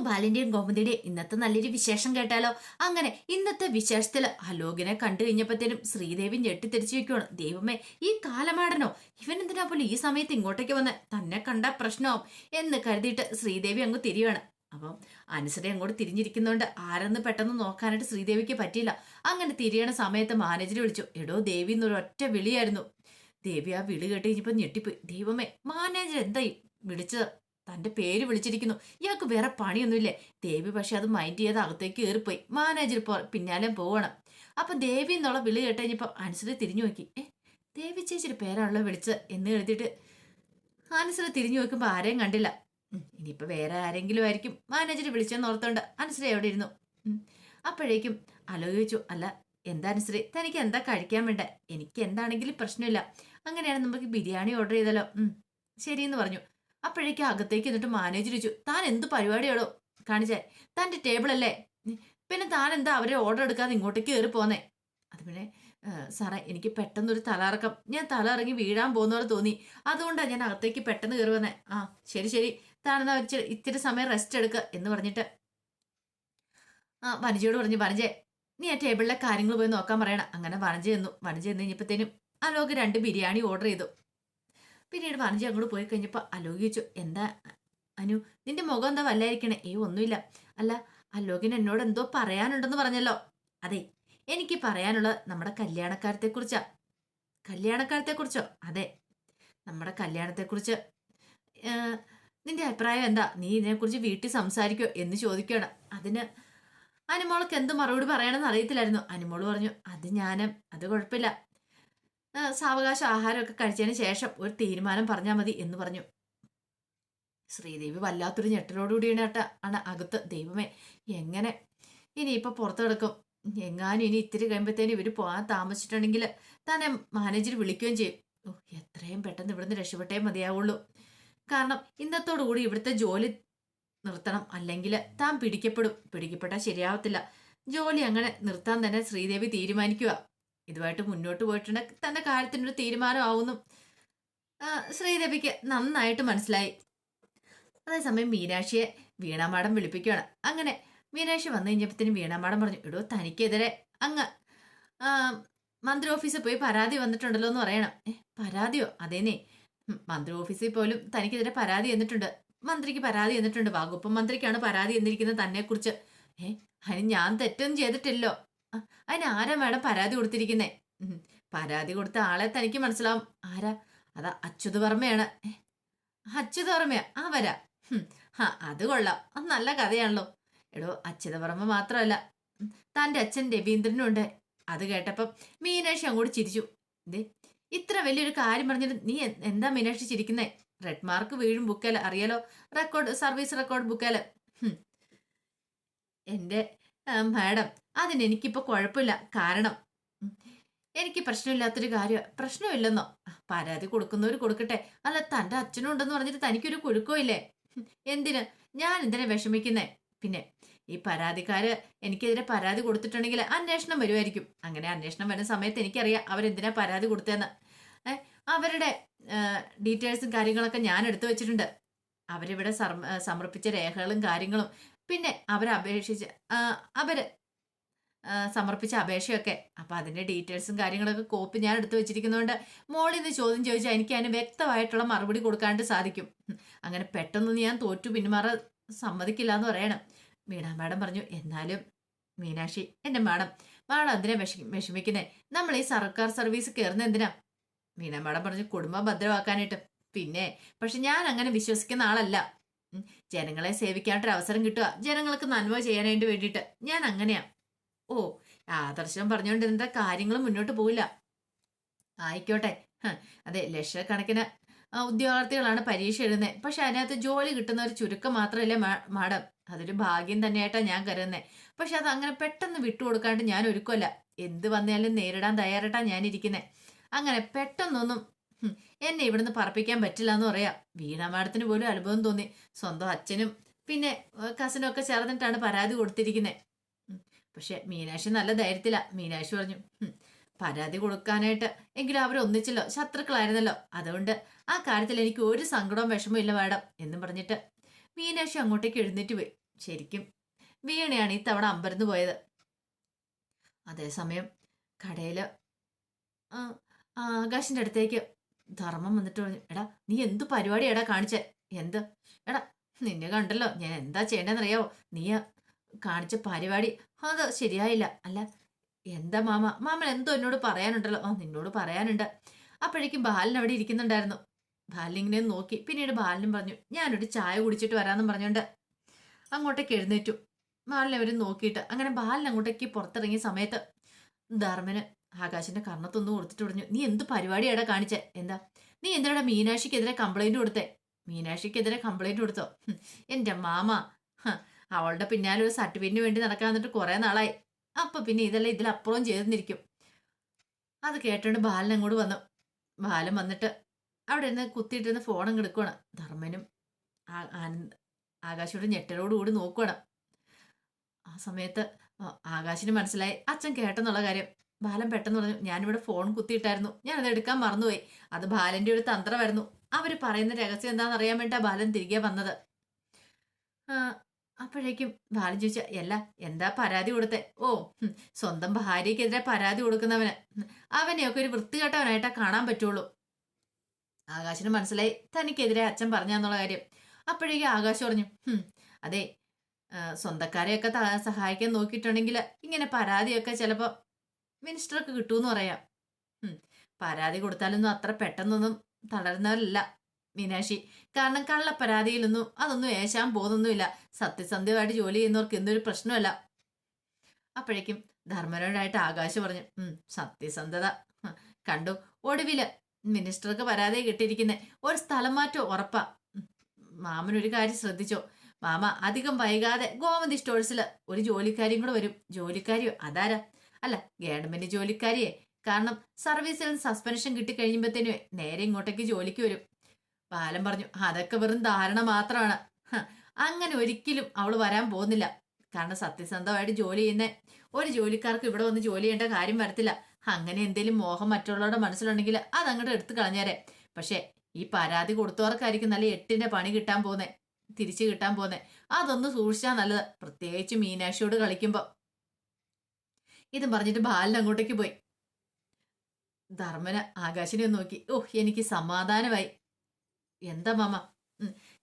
നമുക്ക് ബാലിന്റെയും ഗോമതിയുടെയും ഇന്നത്തെ നല്ലൊരു വിശേഷം കേട്ടാലോ? അങ്ങനെ ഇന്നത്തെ വിശേഷത്തിൽ അലോകിനെ കണ്ടു കഴിഞ്ഞപ്പോഴത്തേനും ശ്രീദേവി ഞെട്ടിത്തിരിച്ചു വെക്കുവാണ് ദൈവമേ ഈ കാലമാടനോ ഇവൻ എന്തിനാ പോലും ഈ സമയത്ത് ഇങ്ങോട്ടേക്ക് വന്ന്? തന്നെ കണ്ട പ്രശ്നമാവും എന്ന് കരുതിയിട്ട് ശ്രീദേവി അങ്ങ് തിരിയാണ് അപ്പം അനുസരി അങ്ങോട്ട് തിരിഞ്ഞിരിക്കുന്നതുകൊണ്ട് ആരെന്ന് പെട്ടെന്ന് നോക്കാനായിട്ട് ശ്രീദേവിക്ക് പറ്റിയില്ല. അങ്ങനെ തിരിയണ സമയത്ത് മാനേജർ വിളിച്ചു എടോ ദേവി എന്നൊരു ഒറ്റ വിളിയായിരുന്നു. ദേവി ആ വിളി കേട്ട് കഴിഞ്ഞപ്പോൾ ഞെട്ടിപ്പോയി. ദൈവമേ മാനേജർ എന്തായി വിളിച്ചത്? തന്റെ പേര് വിളിച്ചിരിക്കുന്നു. ഇയാൾക്ക് വേറെ പണിയൊന്നുമില്ലേ? ദേവി പക്ഷെ അത് മൈൻഡ് ചെയ്ത് അകത്തേക്ക് കയറിപ്പോയി. മാനേജർ പിന്നാലെ പോവണം. അപ്പൊ ദേവി എന്നുള്ള വിളി കേട്ട് കഴിഞ്ഞപ്പോൾ അനുസരി തിരിഞ്ഞു നോക്കി. ഏ ദേവി ചേച്ചിയുടെ പേരാണല്ലോ വിളിച്ചത് എന്ന് എഴുതിയിട്ട് അനുസരി തിരിഞ്ഞു നോക്കുമ്പോൾ ആരെയും കണ്ടില്ല. ഇനിയിപ്പോൾ ഇനിയിപ്പോ വേറെ ആരെങ്കിലും ആയിരിക്കും. മാനേജർ വിളിച്ചെന്ന് ഓർത്തോണ്ട് അനുസരി എവിടെ ഇരുന്നു. അപ്പോഴേക്കും ആലോചിച്ചു അല്ല എന്താ അനുസരി തനിക്ക് എന്താ കഴിക്കാൻ വേണ്ട? എനിക്ക് എന്താണെങ്കിലും പ്രശ്നമില്ല. അങ്ങനെയാണ് നമുക്ക് ബിരിയാണി ഓർഡർ ചെയ്താലോ ശരി ശരിയെന്ന് പറഞ്ഞു. അപ്പോഴേക്കും അകത്തേക്ക് എന്നിട്ട് മാനേജർ ചോദിച്ചു താൻ എന്ത് പരിപാടിയാണോ കാണിച്ചേ അല്ലേ? ഉം, പിന്നെ താൻ എന്താ അവരെ ഓർഡർ എടുക്കാതെ ഇങ്ങോട്ടേക്ക് കയറി പോന്നേ? അത് പിന്നെ സാറേ എനിക്ക് പെട്ടെന്നൊരു തലറക്കം ഞാൻ തല ഇറങ്ങി വീഴാൻ പോകുന്ന പോലെ തോന്നി. അതുകൊണ്ടാണ് ഞാൻ അകത്തേക്ക് പെട്ടെന്ന് കയറി വന്നേ. ആ ശരി ശരി. താനെന്നാ വെച്ച് ഇത്തിരി സമയം റെസ്റ്റ് എടുക്കുക എന്ന് പറഞ്ഞിട്ട്. ആ വനജയോട് പറഞ്ഞു വനജെ നീ ആ ടേബിളിലെ കാര്യങ്ങൾ പോയി നോക്കാൻ പറയണം. അങ്ങനെ വനജ ചെന്നു. വനജ ചെന്ന് കഴിഞ്ഞപ്പോഴത്തേനും അലോക് രണ്ട് ബിരിയാണി ഓർഡർ ചെയ്തു. പിന്നീട് വനജ അങ്ങോട്ട് പോയി കഴിഞ്ഞപ്പോൾ അലോകിച്ചു എന്താ അനു നിന്റെ മുഖം എന്താ വല്ലായിരിക്കണേ? ഏ ഒന്നുമില്ല. അല്ല അലോകിന് എന്നോട് എന്തോ പറയാനുണ്ടെന്ന് പറഞ്ഞല്ലോ. അതെ എനിക്ക് പറയാനുള്ളത് നമ്മുടെ കല്യാണക്കാരത്തെക്കുറിച്ചാ. കല്യാണക്കാരത്തെക്കുറിച്ചോ? അതെ നമ്മുടെ കല്യാണത്തെക്കുറിച്ച്. നിന്റെ അഭിപ്രായം എന്താ? നീ ഇതിനെക്കുറിച്ച് വീട്ടിൽ സംസാരിക്കോ എന്ന് ചോദിക്കുകയാണ്. അതിന് അനുമോൾക്ക് എന്ത് മറുപടി പറയണമെന്ന് അറിയത്തില്ലായിരുന്നു. അനുമോൾ പറഞ്ഞു അത് ഞാൻ അത് കുഴപ്പമില്ല. സാവകാശ ആഹാരമൊക്കെ കഴിച്ചതിന് ശേഷം ഒരു തീരുമാനം പറഞ്ഞാൽ മതി എന്ന് പറഞ്ഞു. ശ്രീദേവി വല്ലാത്തൊരു ഞെട്ടലോടുകൂടിയാണ് കേട്ട ആണ് അകത്ത്. ദൈവമേ എങ്ങനെ? ഇനിയിപ്പോൾ പുറത്തു കിടക്കും. എങ്ങാനും ഇനി ഇത്തിരി കഴിയുമ്പോഴത്തേനും ഇവർ പോകാൻ താമസിച്ചിട്ടുണ്ടെങ്കിൽ തന്നെ മാനേജർ വിളിക്കുകയും ചെയ്യും. ഓ എത്രയും പെട്ടെന്ന് ഇവിടുന്ന് രക്ഷപ്പെട്ടേ മതിയാവുള്ളൂ. കാരണം ഇന്നത്തോടു കൂടി ഇവിടുത്തെ ജോലി നിർത്തണം. അല്ലെങ്കിൽ താൻ പിടിക്കപ്പെടും. പിടിക്കപ്പെട്ടാൽ ശരിയാവത്തില്ല. ജോലി അങ്ങനെ നിർത്താൻ തന്നെ ശ്രീദേവി തീരുമാനിക്കുക ഇതുമായിട്ട് മുന്നോട്ട് പോയിട്ടുണ്ടെങ്കിൽ തന്റെ കാര്യത്തിനൊരു തീരുമാനമാവുന്നു. ശ്രീരവിക്ക് നന്നായിട്ട് മനസ്സിലായി. അതേസമയം മീനാക്ഷിയെ വീണാമാടം വിളിപ്പിക്കുകയാണ്. അങ്ങനെ മീനാക്ഷി വന്നു കഴിഞ്ഞപ്പത്തിനും വീണാമാടം പറഞ്ഞു ഇടോ തനിക്കെതിരെ അങ്ങ് മന്ത്രി ഓഫീസിൽ പോയി പരാതി വന്നിട്ടുണ്ടല്ലോ എന്ന് പറയണം. പരാതിയോ? അതേനേ മന്ത്രി ഓഫീസിൽ പോലും തനിക്കെതിരെ പരാതി എന്നിട്ടുണ്ട് മന്ത്രിക്ക് പരാതി എന്നിട്ടുണ്ട് വകുപ്പ് മന്ത്രിക്കാണ് പരാതി എന്നിരിക്കുന്നത് തന്നെ കുറിച്ച് ഏ അതിന് ഞാൻ തെറ്റൊന്നും ചെയ്തിട്ടില്ലോ. ആ, അതിന് ആരാ മാഡം പരാതി കൊടുത്തിരിക്കുന്നേ? പരാതി കൊടുത്ത ആളെ തനിക്ക് മനസ്സിലാവും. ആരാ? അതാ അച്യുത് വർമ്മയാണ്. അച്യുത് വർമ്മയാ? ആ വരാ അത് കൊള്ളാം. നല്ല കഥയാണല്ലോ. എടോ അച്യുത വർമ്മ മാത്രമല്ല. തന്റെ അച്ഛൻ രവീന്ദ്രനും ഉണ്ട്. അത് കേട്ടപ്പം മീനാക്ഷി അങ്ങോട്ട് ചിരിച്ചു. ദേ ഇത്ര വലിയൊരു കാര്യം പറഞ്ഞിട്ട് നീ എന്താ മീനാക്ഷി ചിരിക്കുന്നേ? റെഡ് മാർക്ക് വീഴും ബുക്കൽ അറിയാലോ? റെക്കോർഡ് സർവീസ് റെക്കോർഡ് ബുക്കൽ. ഹും. മാഡം അതിന് എനിക്കിപ്പോ കുഴപ്പമില്ല. കാരണം എനിക്ക് പ്രശ്നമില്ലാത്തൊരു കാര്യം പ്രശ്നമില്ലെന്നോ. പരാതി കൊടുക്കുന്നവർ കൊടുക്കട്ടെ. അല്ല തന്റെ അച്ഛനും ഉണ്ടെന്ന് പറഞ്ഞിട്ട് തനിക്കൊരു കുഴുക്കോ ഇല്ലേ എന്തിന്? ഞാൻ എന്തിനാ വിഷമിക്കുന്നേ? പിന്നെ ഈ പരാതിക്കാര് എനിക്കെതിരെ പരാതി കൊടുത്തിട്ടുണ്ടെങ്കിൽ അന്വേഷണം വരുമായിരിക്കും അങ്ങനെ അന്വേഷണം വരുന്ന സമയത്ത് എനിക്കറിയാം അവരെന്തിനാ പരാതി കൊടുത്തതെന്ന്. അവരുടെ ഡീറ്റെയിൽസും കാര്യങ്ങളൊക്കെ ഞാൻ എടുത്തു വെച്ചിട്ടുണ്ട്. അവരിവിടെ സമർപ്പിച്ച രേഖകളും കാര്യങ്ങളും പിന്നെ അവരപേക്ഷിച്ച് അവർ സമർപ്പിച്ച അപേക്ഷയൊക്കെ. അപ്പം അതിന്റെ ഡീറ്റെയിൽസും കാര്യങ്ങളൊക്കെ കോപ്പി ഞാൻ എടുത്തു വെച്ചിരിക്കുന്നതുകൊണ്ട് മോളിൽ നിന്ന് ചോദ്യം ചോദിച്ചാൽ എനിക്ക് അതിന് വ്യക്തമായിട്ടുള്ള മറുപടി കൊടുക്കാണ്ട് സാധിക്കും. അങ്ങനെ പെട്ടെന്ന് ഞാൻ തോറ്റു പിന്മാറ സമ്മതിക്കില്ല എന്ന് പറയണം. മീണാ മാഡം പറഞ്ഞു എന്നാലും മീനാക്ഷി എന്റെ മാഡം മാഡം എന്തിനാ വിഷ വിഷമിക്കുന്നേ? നമ്മൾ ഈ സർക്കാർ സർവീസ് കയറുന്ന എന്തിനാ? മീനാ മാഡം പറഞ്ഞു കുടുംബം ഭദ്രമാക്കാനായിട്ട്. പിന്നെ പക്ഷെ ഞാൻ അങ്ങനെ വിശ്വസിക്കുന്ന ആളല്ല. ജനങ്ങളെ സേവിക്കാനായിട്ടൊരു അവസരം കിട്ടുക. ജനങ്ങൾക്ക് നന്മ ചെയ്യാനായിട്ട് വേണ്ടിയിട്ട്. ഞാൻ അങ്ങനെയാ. ഓ ആദർശം പറഞ്ഞുകൊണ്ടിരുന്ന കാര്യങ്ങൾ മുന്നോട്ട് പോവില്ല. ആയിക്കോട്ടെ. അതെ ലക്ഷക്കണക്കിന് ഉദ്യോഗാർത്ഥികളാണ് പരീക്ഷ എഴുതുന്നത് പക്ഷെ അതിനകത്ത് ജോലി കിട്ടുന്ന ഒരു ചുരുക്കം മാത്രമല്ലേ മാഡം? അതൊരു ഭാഗ്യം തന്നെയായിട്ടാണ് ഞാൻ കരുതുന്നത് പക്ഷെ അത് അങ്ങനെ പെട്ടെന്ന് വിട്ടുകൊടുക്കാണ്ട് ഞാൻ ഒരുക്കമല്ല എന്ത് വന്നാലും നേരിടാൻ ഞാൻ ഇരിക്കുന്നത് അങ്ങനെ പെട്ടെന്നൊന്നും എന്നെ ഇവിടുന്ന് പറപ്പിക്കാൻ പറ്റില്ല എന്ന് പറയാം. വീണ മാഡത്തിന് പോലും അനുഭവം തോന്നി. സ്വന്തം അച്ഛനും പിന്നെ കസിനും ഒക്കെ ചേർന്നിട്ടാണ് പരാതി കൊടുത്തിരിക്കുന്നത് പക്ഷെ മീനാക്ഷി നല്ല ധൈര്യത്തില. മീനാക്ഷി പറഞ്ഞു പരാതി കൊടുക്കാനായിട്ട് എങ്കിലും അവർ ഒന്നിച്ചല്ലോ ശത്രുക്കളായിരുന്നല്ലോ. അതുകൊണ്ട് ആ കാര്യത്തിൽ എനിക്ക് ഒരു സങ്കടവും വിഷമവും ഇല്ല മാഡം എന്നും പറഞ്ഞിട്ട് മീനാക്ഷി അങ്ങോട്ടേക്ക് എഴുന്നേറ്റ് പോയി. ശരിക്കും വീണയാണ് ഈ തവണ അമ്പരന്ന് പോയത്. അതേസമയം കടയിൽ ആകാശിന്റെ അടുത്തേക്ക് ധർമ്മം വന്നിട്ട് പറഞ്ഞു എടാ നീ എന്ത് പരിപാടി എടാ കാണിച്ചേ? എന്ത്? എടാ നിന്നെ കണ്ടല്ലോ ഞാൻ എന്താ ചെയ്യണ്ടെന്നറിയാവോ നീ കാണിച്ച പരിപാടി അത് ശരിയായില്ല. അല്ല എന്താ മാമ? മാമൻ എന്തോ എന്നോട് പറയാനുണ്ടല്ലോ. ആ നിന്നോട് പറയാനുണ്ട്. അപ്പോഴേക്കും ബാലൻ അവിടെ ഇരിക്കുന്നുണ്ടായിരുന്നു. ബാലിനിങ്ങനെ നോക്കി. പിന്നീട് ബാലനും പറഞ്ഞു ഞാനൊരു ചായ കുടിച്ചിട്ട് വരാമെന്നും പറഞ്ഞുകൊണ്ട് അങ്ങോട്ടേക്ക് എഴുന്നേറ്റു. ബാലിനെ അവരും നോക്കിയിട്ട് അങ്ങനെ ബാലൻ അങ്ങോട്ടേക്ക് പുറത്തിറങ്ങിയ സമയത്ത് ധർമ്മന് ആകാശിന്റെ കർണത്തൊന്നും കൊടുത്തിട്ട് പറഞ്ഞു നീ എന്ത് പരിപാടിയാടാ കാണിച്ചേ? എന്താ? നീ എന്തിനാടാ മീനാക്ഷിക്കെതിരെ കംപ്ലൈന്റ് കൊടുത്തേ? മീനാക്ഷിക്കെതിരെ കംപ്ലൈന്റ് കൊടുത്തോ? എന്റെ മാമ. അവളുടെ പിന്നാലെ ഒരു സർട്ടിഫിക്കറ്റിന് വേണ്ടി നടക്കാൻ വന്നിട്ട് കുറെ നാളായി. അപ്പൊ പിന്നെ ഇതെല്ലാം ഇതിലപ്പുറം ചെയ്തിരിക്കും അത് കേട്ടോണ്ട് ബാലൻ അങ്ങോട്ട് വന്നു. ബാലൻ വന്നിട്ട് അവിടെ ഇരുന്ന് കുത്തിയിട്ടിരുന്ന് ഫോൺ അങ്ങ് ധർമ്മനും ആനന്ദ് ആകാശോട് ഞെട്ടലോട് കൂടി നോക്കുവാണ്. ആ സമയത്ത് ആകാശിന് മനസ്സിലായി. അച്ഛൻ കേട്ടെന്നുള്ള കാര്യം. ബാലൻ പെട്ടെന്ന് പറഞ്ഞു ഞാനിവിടെ ഫോൺ കുത്തിയിട്ടായിരുന്നു. ഞാനത് എടുക്കാൻ മറന്നുപോയി. അത് ബാലന്റെ ഒരു തന്ത്രമായിരുന്നു. അവർ പറയുന്ന രഹസ്യം എന്താണെന്ന് അറിയാൻ വേണ്ടിട്ടാ ബാലൻ തിരികെ വന്നത്. അപ്പോഴേക്കും ബാലൻ ചോദിച്ച അല്ല എന്താ പരാതി കൊടുത്തേ? ഓ സ്വന്തം ഭാര്യയ്ക്കെതിരെ പരാതി കൊടുക്കുന്നവന്. അവനെയൊക്കെ ഒരു വൃത്തികെട്ടവനായിട്ടാ കാണാൻ പറ്റുള്ളൂ. ആകാശിന് മനസ്സിലായി തനിക്കെതിരെ അച്ഛൻ പറഞ്ഞെന്നുള്ള കാര്യം. അപ്പോഴേക്കും ആകാശ് പറഞ്ഞു അതെ സ്വന്തക്കാരെയൊക്കെ സഹായിക്കാൻ നോക്കിയിട്ടുണ്ടെങ്കിൽ ഇങ്ങനെ പരാതിയൊക്കെ ചിലപ്പോൾ മിനിസ്റ്റർക്ക് കിട്ടുമെന്ന് പറയാം. പരാതി കൊടുത്താലൊന്നും അത്ര പെട്ടെന്നൊന്നും തളരുന്നവരല്ല മീനാക്ഷി. കാരണം കള്ള പരാതിയിലൊന്നും അതൊന്നും ഏശാൻ പോകുന്നൊന്നുമില്ല. സത്യസന്ധ്യമായിട്ട് ജോലി ചെയ്യുന്നവർക്ക് എന്തൊരു പ്രശ്നമല്ല. അപ്പോഴേക്കും ധർമ്മനോടായിട്ട് ആകാശ് പറഞ്ഞു സത്യസന്ധത. കണ്ടു. ഒടുവിൽ മിനിസ്റ്റർക്ക് പരാതി കിട്ടിയിരിക്കുന്നത് ഒരു സ്ഥലം മാറ്റം ഉറപ്പാ. മാമനൊരു കാര്യം ശ്രദ്ധിച്ചോ? മാമ അധികം വൈകാതെ ഗോമതി സ്റ്റോഴ്സിൽ ഒരു ജോലിക്കാരിയും കൂടെ വരും. ജോലിക്കാരിയോ? അതാരാ? അല്ല ഗവൺമെന്റ് ജോലിക്കാരിയെ. കാരണം സർവീസിൽ സസ്പെൻഷൻ കിട്ടിക്കഴിയുമ്പോഴത്തേനും നേരെ ഇങ്ങോട്ടേക്ക് ജോലിക്ക് വരും. ബാലൻ പറഞ്ഞു അതൊക്കെ വെറും ധാരണ മാത്രമാണ്. അങ്ങനെ ഒരിക്കലും അവൾ വരാൻ പോകുന്നില്ല. കാരണം സത്യസന്ധമായിട്ട് ജോലി ചെയ്യുന്ന. ഒരു ജോലിക്കാർക്ക് ഇവിടെ വന്ന് ജോലി ചെയ്യേണ്ട കാര്യം വരത്തില്ല. അങ്ങനെ എന്തെങ്കിലും മോഹം മറ്റുള്ളവരുടെ മനസ്സിലുണ്ടെങ്കിൽ അത് അങ്ങോട്ട് എടുത്തു കളഞ്ഞേരെ. പക്ഷേ ഈ പരാതി കൊടുത്തവർക്കായിരിക്കും നല്ല എട്ടിന്റെ പണി കിട്ടാൻ പോന്നെ തിരിച്ചു കിട്ടാൻ പോന്നെ അതൊന്ന് സൂക്ഷിച്ചാൽ നല്ലത്. പ്രത്യേകിച്ച് മീനാക്ഷിയോട് കളിക്കുമ്പോ. ഇതും പറഞ്ഞിട്ട് ബാലൻ അങ്ങോട്ടേക്ക് പോയി. ധർമ്മന ആകാശിനെ നോക്കി. ഓഹ് എനിക്ക് സമാധാനമായി. എന്താ മാമ?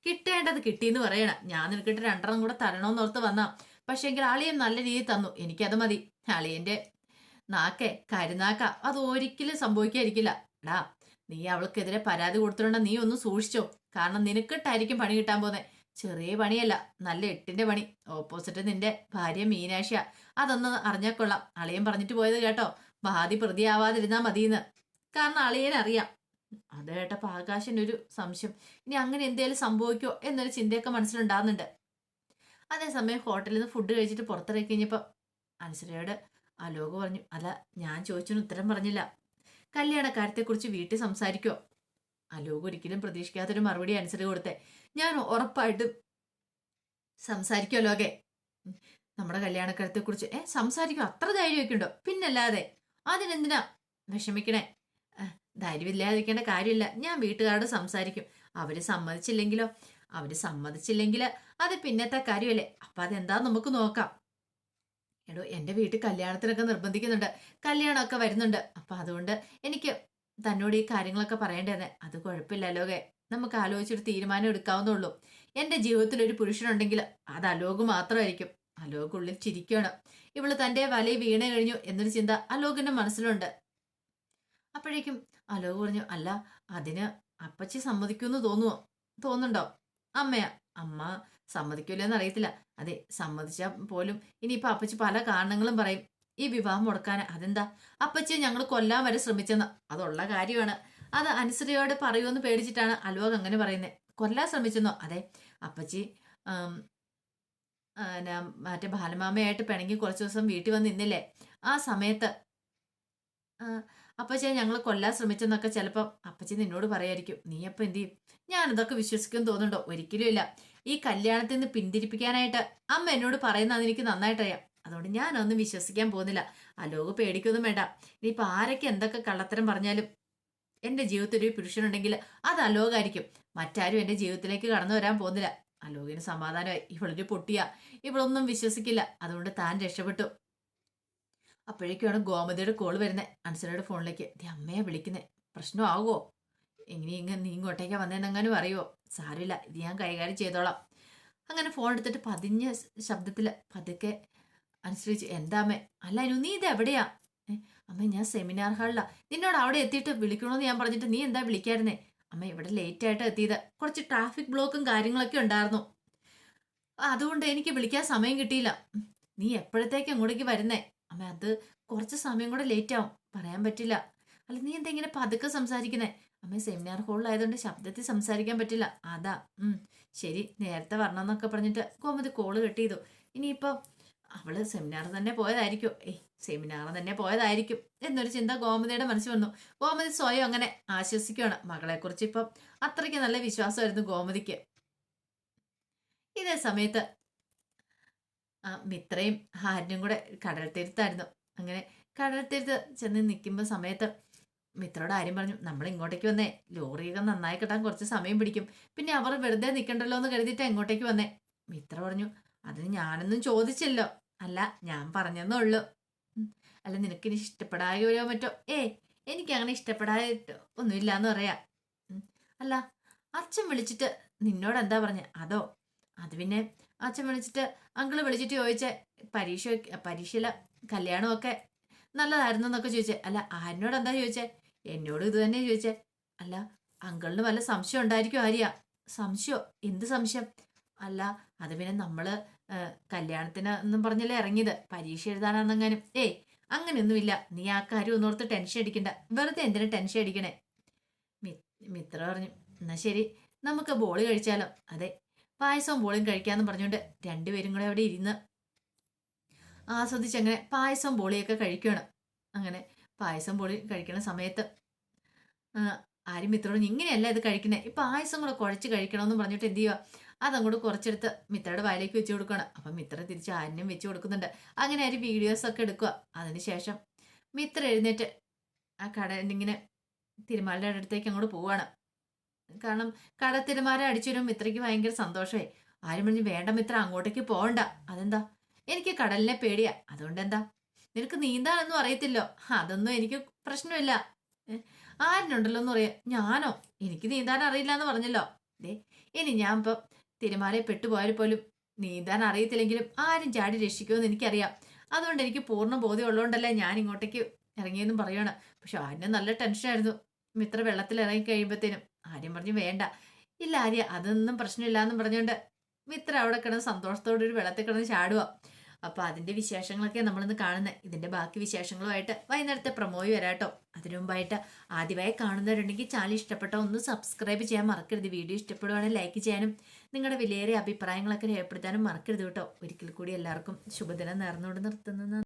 കിട്ടേണ്ടത് കിട്ടിയെന്ന് പറയണ. ഞാൻ നിനക്കിട്ട് രണ്ടെണ്ണം കൂടെ തരണമെന്ന് ഓർത്ത് വന്നാ. പക്ഷെങ്കിൽ അളിയൻ നല്ല രീതിയിൽ തന്നു. എനിക്കത് മതി. അളിയന്റെ നാക്കേ കരുനാക്ക അത് ഒരിക്കലും സംഭവിക്കാതിരിക്കില്ല. എടാ നീ അവൾക്കെതിരെ പരാതി കൊടുത്തിട്ടുണ്ടെങ്കിൽ നീ ഒന്ന് സൂക്ഷിച്ചോ. കാരണം നിനക്കിട്ടായിരിക്കും പണി കിട്ടാൻ പോന്നെ. ചെറിയ പണിയല്ല നല്ല എട്ടിന്റെ പണി. ഓപ്പോസിറ്റ് നിന്റെ ഭാര്യ മീനാക്ഷിയ. അതൊന്ന് അറിഞ്ഞാൽ കൊള്ളാം. അളിയൻ പറഞ്ഞിട്ട് പോയത് കേട്ടോ. ബാധി പ്രതിയാവാതിരുന്നാ മതിയെന്ന്. കാരണം അളിയൻ അറിയാം. അത് കേട്ടപ്പോ ആകാശിന്റെ ഒരു സംശയം. ഇനി അങ്ങനെ എന്തേലും സംഭവിക്കോ എന്നൊരു ചിന്തയൊക്കെ മനസ്സിലുണ്ടാകുന്നുണ്ട് അതേസമയം ഹോട്ടലിൽ നിന്ന് ഫുഡ് കഴിച്ചിട്ട് പുറത്തിറക്കി കഴിഞ്ഞപ്പോ അനുസരയോട് അലോക പറഞ്ഞു അല്ല ഞാൻ ചോദിച്ചൊന്നും ഉത്തരം പറഞ്ഞില്ല. കല്യാണക്കാര്യത്തെക്കുറിച്ച് വീട്ടിൽ സംസാരിക്കോ അലോക് ഒരിക്കലും പ്രതീക്ഷിക്കാത്തൊരു മറുപടി ആൻസർ കൊടുത്തെ. ഞാൻ ഉറപ്പായിട്ടും സംസാരിക്കുമല്ലോ ലോകെ നമ്മുടെ കല്യാണക്കാലത്തെ കല്യാണക്കാര്യത്തെക്കുറിച്ച് ഏ സംസാരിക്കും അത്ര ധൈര്യമൊക്കെ ഉണ്ടോ? പിന്നല്ലാതെ അതിനെന്തിനാ വിഷമിക്കണേ? ധൈര്യമില്ലാതിരിക്കേണ്ട കാര്യമില്ല. ഞാൻ വീട്ടുകാരോട് സംസാരിക്കും. അവർ സമ്മതിച്ചില്ലെങ്കിലോ? അവർ സമ്മതിച്ചില്ലെങ്കിൽ അത് പിന്നത്തെ കാര്യമല്ലേ? അപ്പൊ അതെന്താ നമുക്ക് നോക്കാം. എടോ എന്റെ വീട്ടിൽ കല്യാണത്തിനൊക്കെ നിർബന്ധിക്കുന്നുണ്ട്. കല്യാണമൊക്കെ വരുന്നുണ്ട്. അപ്പൊ അതുകൊണ്ട് എനിക്ക് തന്നോട് ഈ കാര്യങ്ങളൊക്കെ പറയേണ്ടതെന്ന് അത് കുഴപ്പമില്ലല്ലോ കേ നമുക്ക് ആലോചിച്ചൊരു തീരുമാനം എടുക്കാവുന്നുള്ളൂ എന്റെ ജീവിതത്തിൽ ഒരു പുരുഷനുണ്ടെങ്കിൽ അത് അലോക് മാത്രമായിരിക്കും. അലോക് ഉള്ളിൽ ചിരിക്കണം. ഇവൾ തന്റെ വലയിൽ വീണ് കഴിഞ്ഞു എന്നൊരു ചിന്ത അലോകിന്റെ മനസ്സിലുണ്ട്. അപ്പോഴേക്കും അലോക് പറഞ്ഞു അല്ല അതിന് അപ്പച്ചി സമ്മതിക്കുമെന്ന് തോന്നുവോ? തോന്നുന്നുണ്ടോ? അമ്മയാ. അമ്മ സമ്മതിക്കൂലെന്ന് അറിയത്തില്ല അതെ സമ്മതിച്ചാൽ പോലും ഇനിയിപ്പോ അപ്പച്ചി പല കാരണങ്ങളും പറയും. ഈ വിവാഹം മുടക്കാൻ അതെന്താ? അപ്പച്ചിയെ ഞങ്ങൾ കൊല്ലാൻ വരെ ശ്രമിച്ചെന്ന്. അതുള്ള കാര്യമാണ്. അത് അനുസരിയോട് പറയുമെന്ന് പേടിച്ചിട്ടാണ് അലോക് അങ്ങനെ പറയുന്നത് കൊല്ലാൻ ശ്രമിച്ചെന്നോ? അതെ. അപ്പച്ചി മറ്റേ ബാലമാമയായിട്ട് പിണങ്ങി കുറച്ച് ദിവസം വീട്ടിൽ വന്ന് നിന്നില്ലേ? ആ സമയത്ത് അപ്പച്ചേ ഞങ്ങൾ കൊല്ലാൻ ശ്രമിച്ചെന്നൊക്കെ ചിലപ്പം അപ്പച്ചി നിന്നോട് പറയായിരിക്കും. നീ അപ്പം എന്ത് ചെയ്യും? ഞാൻ ഇതൊക്കെ വിശ്വസിക്കും തോന്നുന്നുണ്ടോ? ഒരിക്കലും ഇല്ല. ഈ കല്യാണത്തിൽ നിന്ന് പിന്തിരിപ്പിക്കാനായിട്ട് അമ്മ എന്നോട് പറയുന്നത് എനിക്ക് നന്നായിട്ടറിയാം. അതുകൊണ്ട് ഞാനൊന്നും വിശ്വസിക്കാൻ പോകുന്നില്ല. ആ അലോക് പേടിക്കൊന്നും വേണ്ട. ഇനിയിപ്പോൾ ആരൊക്കെ എന്തൊക്കെ കള്ളത്തരം പറഞ്ഞാലും എന്റെ ജീവിതത്തിൽ ഒരു പുരുഷനുണ്ടെങ്കിൽ അത് അലോകായിരിക്കും. മറ്റാരും എന്റെ ജീവിതത്തിലേക്ക് കടന്നു വരാൻ പോകുന്നില്ല. അലോകിന് സമാധാനമായി. ഇവളൊരു പൊട്ടിയ. ഇവളൊന്നും വിശ്വസിക്കില്ല. അതുകൊണ്ട് താൻ രക്ഷപ്പെട്ടു. അപ്പോഴേക്കാണ് ഗോമതിയുടെ കോൾ വരുന്നത് അൻസലയുടെ ഫോണിലേക്ക്. ദേ അമ്മയെ വിളിക്കുന്നത് പ്രശ്നമാകുമോ എങ്ങനെ ഇങ്ങനെ നീ ഇങ്ങോട്ടേക്കാ വന്നതെന്നെങ്ങാനും അറിയുമോ സാരമില്ല. ഇത് ഞാൻ കൈകാര്യം ചെയ്തോളാം. അങ്ങനെ ഫോൺ എടുത്തിട്ട് പതിഞ്ഞ ശബ്ദത്തിൽ പതുക്കെ അനുസരിച്ച് എന്താ അമ്മേ അല്ല അനു നീ ഇത് എവിടെയാ? അമ്മ ഞാൻ സെമിനാർ ഹാളിലാ നിന്നോട് അവിടെ എത്തിയിട്ട് വിളിക്കണമെന്ന് ഞാൻ പറഞ്ഞിട്ട് നീ എന്താ വിളിക്കായിരുന്നേ? അമ്മ ഇവിടെ ലേറ്റ് ആയിട്ട് എത്തിയത്. കുറച്ച് ട്രാഫിക് ബ്ലോക്കും കാര്യങ്ങളൊക്കെ ഉണ്ടായിരുന്നു. അതുകൊണ്ട് എനിക്ക് വിളിക്കാൻ സമയം കിട്ടിയില്ല. നീ എപ്പോഴത്തേക്ക് അങ്ങോട്ടേക്ക് വരുന്നേ? അമ്മ അത് കുറച്ച് സമയം കൂടെ ലേറ്റ് ആവും. പറയാൻ പറ്റില്ല. അല്ല നീ എന്താ ഇങ്ങനെ പതുക്കെ സംസാരിക്കുന്നേ? അമ്മ സെമിനാർ ഹാളിലായതുകൊണ്ട് ശബ്ദത്തിൽ സംസാരിക്കാൻ പറ്റില്ല. അതാ. ശരി നേരത്തെ വരണമെന്നൊക്കെ പറഞ്ഞിട്ട് കോമതി കോൾ കട്ട് ചെയ്തു. ഇനിയിപ്പം അവൾ സെമിനാർ തന്നെ പോയതായിരിക്കും. ഏയ് സെമിനാർ തന്നെ പോയതായിരിക്കും. എന്നൊരു ചിന്ത ഗോമതിയുടെ മനസ്സിൽ വന്നു. ഗോമതി സ്വയം അങ്ങനെ ആശ്വസിക്കുകയാണ്. മകളെക്കുറിച്ച് ഇപ്പം അത്രയ്ക്ക് നല്ല വിശ്വാസമായിരുന്നു ഗോമതിക്ക്. ഇതേ സമയത്ത് മിത്രയും ഹാരനും കൂടെ കടൽ തീരത്തായിരുന്നു. അങ്ങനെ കടൽ തീരത്ത് ചെന്ന് നിൽക്കുമ്പോൾ സമയത്ത് മിത്രയോട് ആര്യം പറഞ്ഞു നമ്മൾ ഇങ്ങോട്ടേക്ക് വന്നേ. ലോറിയൊക്കെ നന്നായി കിട്ടാൻ കുറച്ച് സമയം പിടിക്കും. പിന്നെ അവർ വെറുതെ നിൽക്കണ്ടല്ലോ എന്ന് കരുതിയിട്ട് ഇങ്ങോട്ടേക്ക് വന്നേ. മിത്ര പറഞ്ഞു അതിന് ഞാനൊന്നും ചോദിച്ചില്ലോ. അല്ല ഞാൻ പറഞ്ഞെന്നേ അല്ല നിനക്ക് അല്ല നിനക്കിനി ഇഷ്ടപ്പെടായോ മറ്റോ? ഏ എനിക്ക് അങ്ങനെ ഇഷ്ടപ്പെടായിട്ട് ഒന്നുമില്ല എന്ന് പറയാ അല്ല അച്ഛൻ വിളിച്ചിട്ട് നിന്നോട് എന്താ പറഞ്ഞ? അതോ അത് പിന്നെ അച്ഛൻ വിളിച്ചിട്ട് അങ്കിൾ വിളിച്ചിട്ട് ചോദിച്ച പരീക്ഷ പരീക്ഷയില കല്യാണമൊക്കെ നല്ലതായിരുന്നു എന്നൊക്കെ ചോദിച്ചേ. അല്ല ആരിനോട് എന്താ ചോദിച്ചേ? എന്നോട് ഇത് തന്നെ ചോദിച്ചേ. അല്ല അങ്കിളിന് വല്ല സംശയം ഉണ്ടായിരിക്കും ആര്യ? സംശയോ? എന്ത് സംശയം? അല്ല അത് പിന്നെ നമ്മൾ കല്യാണത്തിന് എന്നും പറഞ്ഞല്ലേ ഇറങ്ങിയത്? പരീക്ഷ എഴുതാനാണെന്നെങ്ങാനും. ഏയ് അങ്ങനെയൊന്നുമില്ല. നീ ആ കാര്യം ഒന്നോർത്ത് ടെൻഷൻ അടിക്കണ്ട. വെറുതെ എന്തിനു ടെൻഷൻ അടിക്കണേ? മിത്ര പറഞ്ഞു എന്നാ ശരി നമുക്ക് ബോളി കഴിച്ചാലോ? അതെ പായസവും ബോളിയും കഴിക്കാന്ന് പറഞ്ഞുകൊണ്ട് രണ്ടുപേരും കൂടെ അവിടെ ഇരുന്ന് ആസ്വദിച്ച് അങ്ങനെ പായസവും ബോളിയൊക്കെ കഴിക്കണം. അങ്ങനെ പായസം ബോളി കഴിക്കണ സമയത്ത് ആരും മിത്രോട് ഇങ്ങനെയല്ല ഇത് കഴിക്കുന്നത് ഈ പായസം കൂടെ കുഴച്ച് കഴിക്കണമെന്ന് പറഞ്ഞിട്ട് എന്ത് ചെയ്യുക അതങ്ങോട്ട് കുറച്ചെടുത്ത് മിത്രയുടെ വായിലേക്ക് വെച്ച് കൊടുക്കുകയാണ് അപ്പം മിത്ര തിരിച്ച് ആരിനും വെച്ച് കൊടുക്കുന്നുണ്ട്. അങ്ങനെ ആര് വീഡിയോസ് ഒക്കെ എടുക്കുക അതിനുശേഷം മിത്ര എഴുന്നേറ്റ് ആ കട ഇങ്ങനെ തിരുമാലയുടെ അടുത്തേക്ക് അങ്ങോട്ട് പോവാണ്. കാരണം കട തിരുമാല അടിച്ചു വരും മിത്രയ്ക്ക് ഭയങ്കര സന്തോഷമായി ആരും പറഞ്ഞു വേണ്ട മിത്ര അങ്ങോട്ടേക്ക് പോകണ്ട അതെന്താ? എനിക്ക് കടലിനെ പേടിയാ. അതുകൊണ്ട് എന്താ നിനക്ക് നീന്താനൊന്നും അറിയത്തില്ലോ. അതൊന്നും എനിക്ക് പ്രശ്നമില്ല. ആരിനുണ്ടല്ലോ എന്ന് പറയാം ഞാനോ? എനിക്ക് നീന്താൻ അറിയില്ല എന്ന് പറഞ്ഞല്ലോ. ദേ ഇനി ഞാൻ ഇപ്പൊ തിരുമാലയിൽ പെട്ടുപോയാൽ പോലും നീന്താൻ അറിയത്തില്ലെങ്കിലും ആരും ചാടി രക്ഷിക്കുമെന്ന് എനിക്കറിയാം. അതുകൊണ്ട് എനിക്ക് പൂർണ ബോധ്യം ഉള്ളതുകൊണ്ടല്ലേ ഞാൻ ഇങ്ങോട്ടേക്ക് ഇറങ്ങിയെന്നും പറയണം പക്ഷെ ആര്യന് നല്ല ടെൻഷനായിരുന്നു. മിത്ര വെള്ളത്തിൽ ഇറങ്ങി കഴിയുമ്പോഴത്തേനും ആര്യം പറഞ്ഞു വേണ്ട. ഇല്ല ആര്യ അതൊന്നും പ്രശ്നമില്ല എന്നും പറഞ്ഞുകൊണ്ട് മിത്ര അവിടെ കിടന്ന് സന്തോഷത്തോടെ ഒരു വെള്ളത്തിൽ കിടന്ന് ചാടുക അപ്പൊ അതിന്റെ വിശേഷങ്ങളൊക്കെ നമ്മളിന്ന് കാണുന്നത് ഇതിന്റെ ബാക്കി വിശേഷങ്ങളുമായിട്ട് വൈകുന്നേരത്തെ പ്രമോയി വരാട്ടോ. അതിനു മുമ്പായിട്ട് ആദ്യമായി കാണുന്നവരുണ്ടെങ്കിൽ ചാനൽ ഇഷ്ടപ്പെട്ടോ ഒന്ന് സബ്സ്ക്രൈബ് ചെയ്യാൻ മറക്കരുത്. വീഡിയോ ഇഷ്ടപ്പെടുവാണെങ്കിൽ ലൈക്ക് ചെയ്യാനും നിങ്ങളുടെ വിലയേറിയ അഭിപ്രായങ്ങളൊക്കെ രേഖപ്പെടുത്താനും മറക്കരുത് കേട്ടോ. ഒരിക്കൽ കൂടി എല്ലാവർക്കും ശുഭദിനം നേർന്നുകൊണ്ട് നിർത്തുന്നത്